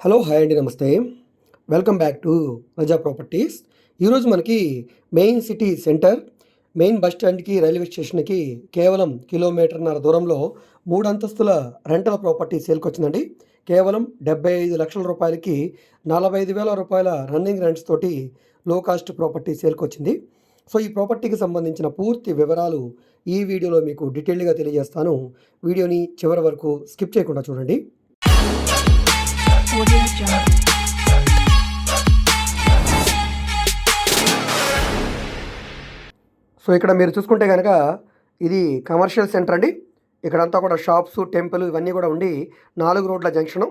Hello hi అండి నమస్తే. Welcome back to Praja properties. ఈరోజు మనకి main city centre main bus స్టాండ్కి రైల్వే స్టేషన్కి కేవలం కిలోమీటర్న్నర దూరంలో మూడు అంతస్తుల రెంటల్ ప్రాపర్టీ సేల్కి వచ్చిందండి. కేవలం డెబ్బై ఐదు లక్షల రూపాయలకి నలభై ఐదు వేల రూపాయల రన్నింగ్ రెంట్స్ తోటి లో కాస్ట్ ప్రాపర్టీ సేల్కి వచ్చింది. సో ఈ ప్రాపర్టీకి సంబంధించిన పూర్తి వివరాలు ఈ వీడియోలో మీకు డీటెయిల్గా తెలియజేస్తాను. వీడియోని చివరి వరకు స్కిప్ చేయకుండా చూడండి. Audio Jungle. సో ఇక్కడ మీరు చూసుకుంటే కనుక ఇది కమర్షియల్ సెంటర్ అండి. ఇక్కడంతా కూడా షాప్స్ టెంపుల్ ఇవన్నీ కూడా ఉండి నాలుగు రోడ్ల జంక్షను.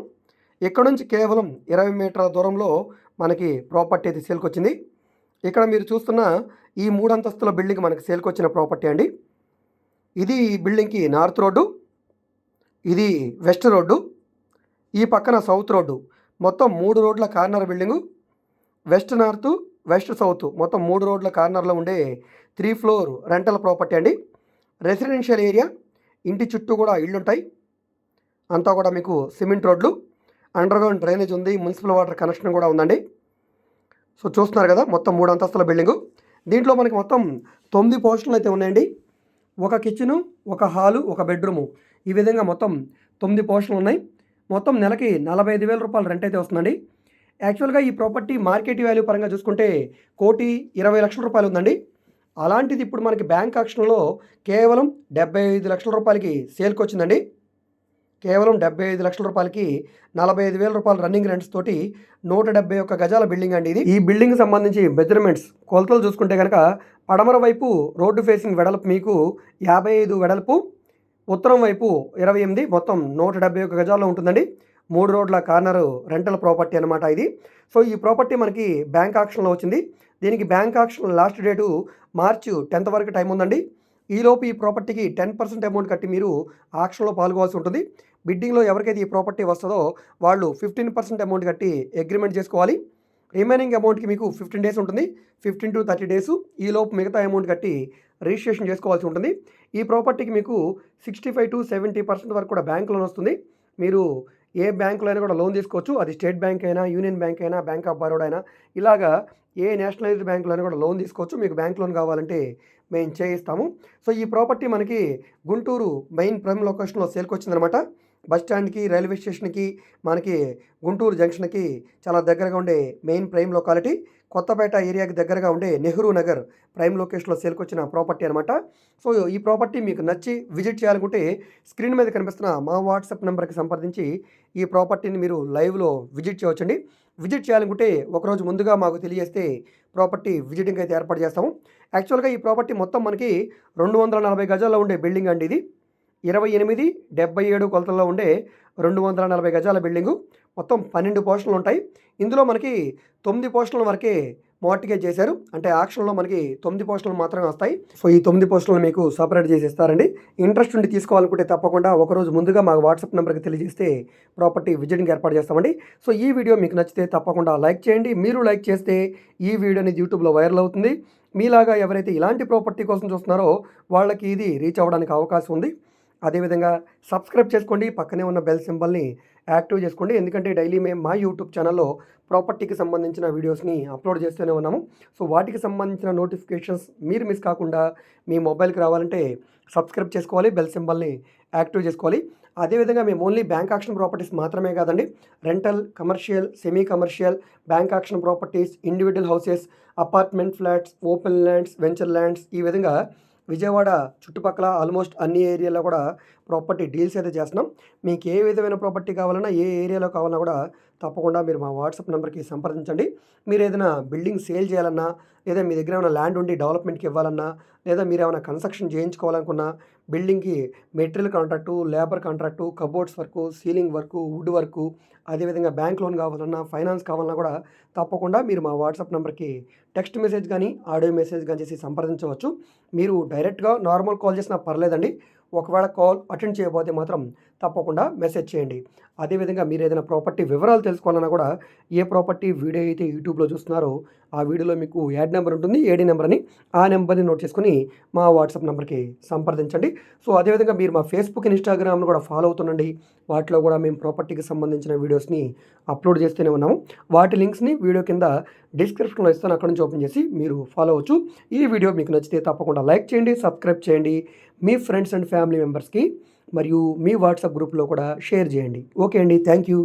ఇక్కడ నుంచి కేవలం ఇరవై మీటర్ల దూరంలో మనకి ప్రాపర్టీ అయితే సేల్కి వచ్చింది. ఇక్కడ మీరు చూస్తున్న ఈ మూడు అంతస్తుల బిల్డింగ్ మనకి సేల్కి వచ్చిన ప్రాపర్టీ అండి. ఇది ఈ బిల్డింగ్కి నార్త్ రోడ్డు ఇది వెస్ట్ రోడ్డు. ఈ పక్కన సౌత్ రోడ్డు. మొత్తం మూడు రోడ్ల corner building. West north west south. మొత్తం మూడు రోడ్ల కార్నర్లో ఉండే త్రీ ఫ్లోర్ రెంటల్ ప్రాపర్టీ అండి. Residential area. ఇంటి చుట్టూ కూడా ఇళ్ళు ఉంటాయి అంతా కూడా మీకు సిమెంట్ రోడ్లు. అండర్గ్రౌండ్ డ్రైనేజ్ ఉంది. మున్సిపల్ వాటర్ కనెక్షన్ కూడా ఉందండి. సో చూస్తున్నారు కదా మొత్తం మూడు అంతస్తుల బిల్డింగు. దీంట్లో మనకి మొత్తం తొమ్మిది పోర్షన్లు అయితే ఉన్నాయండి. ఒక కిచెను ఒక హాలు ఒక బెడ్రూము. ఈ విధంగా మొత్తం తొమ్మిది పోర్షన్లు ఉన్నాయి. మొత్తం నెలకి నలభై ఐదు వేల రూపాయలు రెంట్ అయితే వస్తుందండి. యాక్చువల్గా ఈ ప్రాపర్టీ మార్కెట్ వాల్యూ పరంగా చూసుకుంటే కోటి ఇరవై లక్షల రూపాయలు ఉందండి. అలాంటిది ఇప్పుడు మనకి బ్యాంక్ ఆక్షన్లో కేవలం డెబ్బై ఐదు లక్షల రూపాయలకి సేల్కి వచ్చిందండి. కేవలం డెబ్బై ఐదు లక్షల రూపాయలకి నలభై ఐదు వేల రూపాయల రన్నింగ్ రెంట్స్ తోటి నూట డెబ్బై ఒక్క గజాల బిల్డింగ్ అండి ఇది. ఈ బిల్డింగ్ సంబంధించి మెజర్మెంట్స్ కొలతలు చూసుకుంటే కనుక పడమర వైపు రోడ్డు ఫేసింగ్ వెడల్పు మీకు యాభై ఐదు వెడల్పు ఉత్తరం వైపు ఇరవై ఎనిమిది మొత్తం నూట డెబ్బై ఒక గజాల్లో ఉంటుందండి. మూడు రోడ్ల కార్నర్ రెంటల్ ప్రాపర్టీ అనమాట ఇది. సో ఈ ప్రాపర్టీ మనకి బ్యాంక్ ఆక్షన్లో వచ్చింది. దీనికి bank auction last date March tenth వరకు టైం ఉందండి. ఈలోపు ఈ ప్రాపర్టీకి టెన్ పర్సెంట్ అమౌంట్ కట్టి మీరు ఆక్షన్లో పాల్గొవాల్సి ఉంటుంది. బిడ్డింగ్లో ఎవరికైతే ఈ ప్రాపర్టీ వస్తుందో వాళ్ళు ఫిఫ్టీన్ పర్సెంట్ అమౌంట్ కట్టి అగ్రిమెంట్ చేసుకోవాలి. రిమైనింగ్ అమౌంట్కి మీకు ఫిఫ్టీన్ డేస్ ఉంటుంది. ఫిఫ్టీన్ టు థర్టీ డేస్ ఈలోపు మిగతా అమౌంట్ కట్టి రిజిస్ట్రేషన్ చేసుకోవాల్సి ఉంటుంది. ఈ ప్రాపర్టీకి మీకు sixty five to seventy percent వరకు కూడా బ్యాంక్ లోన్ వస్తుంది. మీరు ఏ బ్యాంకులో అయినా కూడా లోన్ తీసుకోవచ్చు. అది స్టేట్ బ్యాంక్ అయినా యూనియన్ బ్యాంక్ అయినా బ్యాంక్ ఆఫ్ బరోడా అయినా ఇలాగా ఏ నేషనలైజ్డ్ బ్యాంకులో అయినా కూడా లోన్ తీసుకోవచ్చు. మీకు బ్యాంక్ లోన్ కావాలంటే మేము చేయిస్తాము. సో ఈ ప్రాపర్టీ మనకి గుంటూరు మెయిన్ ప్రైమ్ లొకేషన్లో సేల్కి వచ్చిందనమాట. బస్ స్టాండ్కి రైల్వే స్టేషన్కి మనకి గుంటూరు జంక్షన్కి చాలా దగ్గరగా ఉండే మెయిన్ ప్రైమ్ లొకాలిటీ కొత్తపేట ఏరియాకి దగ్గరగా ఉండే నెహ్రూ నగర్ ప్రైమ్ లొకేషన్లో సేల్కొచ్చిన ప్రాపర్టీ అనమాట సో ఈ ప్రాపర్టీ మీకు నచ్చి విజిట్ చేయాలనుకుంటే స్క్రీన్ మీద కనిపిస్తున్న మా వాట్సాప్ నెంబర్కి సంప్రదించి ఈ ప్రాపర్టీని మీరు లైవ్లో విజిట్ చేయవచ్చండి. విజిట్ చేయాలనుకుంటే ఒకరోజు ముందుగా మాకు తెలియజేస్తే ప్రాపర్టీ విజిటింగ్ అయితే ఏర్పాటు చేస్తాము. యాక్చువల్గా ఈ ప్రాపర్టీ మొత్తం మనకి రెండు వందల నలభై గజాల్లో ఉండే బిల్డింగ్ అండి ఇది. ఇరవై ఎనిమిది డెబ్బై ఏడు కొలతల్లో ఉండే రెండు వందల నలభై గజాల బిల్డింగు. మొత్తం పన్నెండు పోర్షన్లు ఉంటాయి. ఇందులో మనకి తొమ్మిది పోర్షన్ల వరకే మార్టిగేజ్ చేశారు. అంటే ఆక్షన్లో మనకి తొమ్మిది పోస్టులు మాత్రమే వస్తాయి. సో ఈ తొమ్మిది పోస్టులను మీకు సపరేట్ చేసి ఇస్తారండి ఇంట్రెస్ట్ ఉండి తీసుకోవాలనుకుంటే తప్పకుండా ఒకరోజు ముందుగా మాకు వాట్సాప్ నెంబర్కి తెలియజేస్తే ప్రాపర్టీ విజిటింగ్ ఏర్పాటు చేస్తామండి. సో ఈ వీడియో మీకు నచ్చితే తప్పకుండా లైక్ చేయండి. మీరు లైక్ చేస్తే ఈ వీడియో అనేది యూట్యూబ్లో వైరల్ అవుతుంది. మీలాగా ఎవరైతే ఇలాంటి ప్రాపర్టీ కోసం చూస్తున్నారో వాళ్ళకి ఇది రీచ్ అవ్వడానికి అవకాశం ఉంది. అదేవిధంగా సబ్స్క్రైబ్ చేసుకోండి. పక్కనే ఉన్న బెల్ సింబల్ని యాక్టివ్ చేసుకోండి. ఎందుకంటే డైలీ మేము మా యూట్యూబ్ ఛానల్లో ప్రాపర్టీకి సంబంధించిన వీడియోస్ని అప్లోడ్ చేస్తూనే ఉన్నాము. సో వాటికి సంబంధించిన నోటిఫికేషన్స్ మీరు మిస్ కాకుండా మీ మొబైల్కి రావాలంటే సబ్స్క్రైబ్ చేసుకోవాలి. బెల్ సింబల్ని యాక్టివ్ చేసుకోవాలి. అదేవిధంగా మేము ఓన్లీ బ్యాంక్ ఆక్షన్ ప్రాపర్టీస్ మాత్రమే కాదండి. Rental commercial semi commercial bank auction properties individual houses apartment flats open lands venture lands ఈ విధంగా విజయవాడ చుట్టుపక్కల ఆల్మోస్ట్ అన్ని ఏరియాలో కూడా ప్రాపర్టీ డీల్స్ అయితే చేస్తున్నాం. మీకు ఏ విధమైన ప్రాపర్టీ కావాలన్నా ఏ ఏరియాలో కావాలన్నా కూడా తప్పకుండా మీరు మా వాట్సాప్ నెంబర్కి సంప్రదించండి. మీరు ఏదైనా బిల్డింగ్ సేల్ చేయాలన్నా లేదా మీ దగ్గర ఏమైనా ల్యాండ్ ఉండి డెవలప్మెంట్కి ఇవ్వాలన్నా లేదా మీరు ఏమైనా కన్స్ట్రక్షన్ చేయించుకోవాలనుకున్నా బిల్డింగ్కి material contract labour contract cupboards work ceiling work wood work అదేవిధంగా బ్యాంక్ లోన్ కావాలన్నా ఫైనాన్స్ కావాలన్నా కూడా తప్పకుండా మీరు మా వాట్సాప్ నెంబర్కి టెక్స్ట్ మెసేజ్ కానీ ఆడియో మెసేజ్ కానీ చేసి సంప్రదించవచ్చు. మీరు డైరెక్ట్గా నార్మల్ కాల్ చేసినా పర్లేదండి. ఒకవేళ కాల్ అటెండ్ చేయబోతే మాత్రం తప్పకుండా మెసేజ్ చేయండి. అదేవిధంగా మీరు ఏదైనా ప్రాపర్టీ వివరాలు తెలుసుకోవాలన్నా కూడా ఏ ప్రాపర్టీ వీడియో అయితే యూట్యూబ్లో చూస్తున్నారో ఆ వీడియోలో మీకు యాడ్ నెంబర్ ఉంటుంది ఏడీ నెంబర్ అని ఆ నెంబర్ని నోట్ చేసుకుని మా వాట్సాప్ నెంబర్కి సంప్రదించండి. సో అదేవిధంగా మీరు మా ఫేస్బుక్ ఇన్స్టాగ్రామ్ను కూడా ఫాలో అవుతుండండి. వాటిలో కూడా మేము ప్రాపర్టీకి సంబంధించిన వీడియోస్ని అప్లోడ్ చేస్తూనే ఉన్నాము. వాటి లింక్స్ని వీడియో కింద డిస్క్రిప్షన్లో ఇస్తాను. అక్కడ నుంచి ఓపెన్ చేసి మీరు ఫాలో అవచ్చు ఈ వీడియో మీకు నచ్చితే తప్పకుండా లైక్ చేయండి సబ్స్క్రైబ్ చేయండి. మీ ఫ్రెండ్స్ అండ్ ఫ్యామిలీ మెంబర్స్కి మరియు మీ వాట్సాప్ గ్రూప్లో కూడా షేర్ చేయండి. ఓకే అండి. Thank you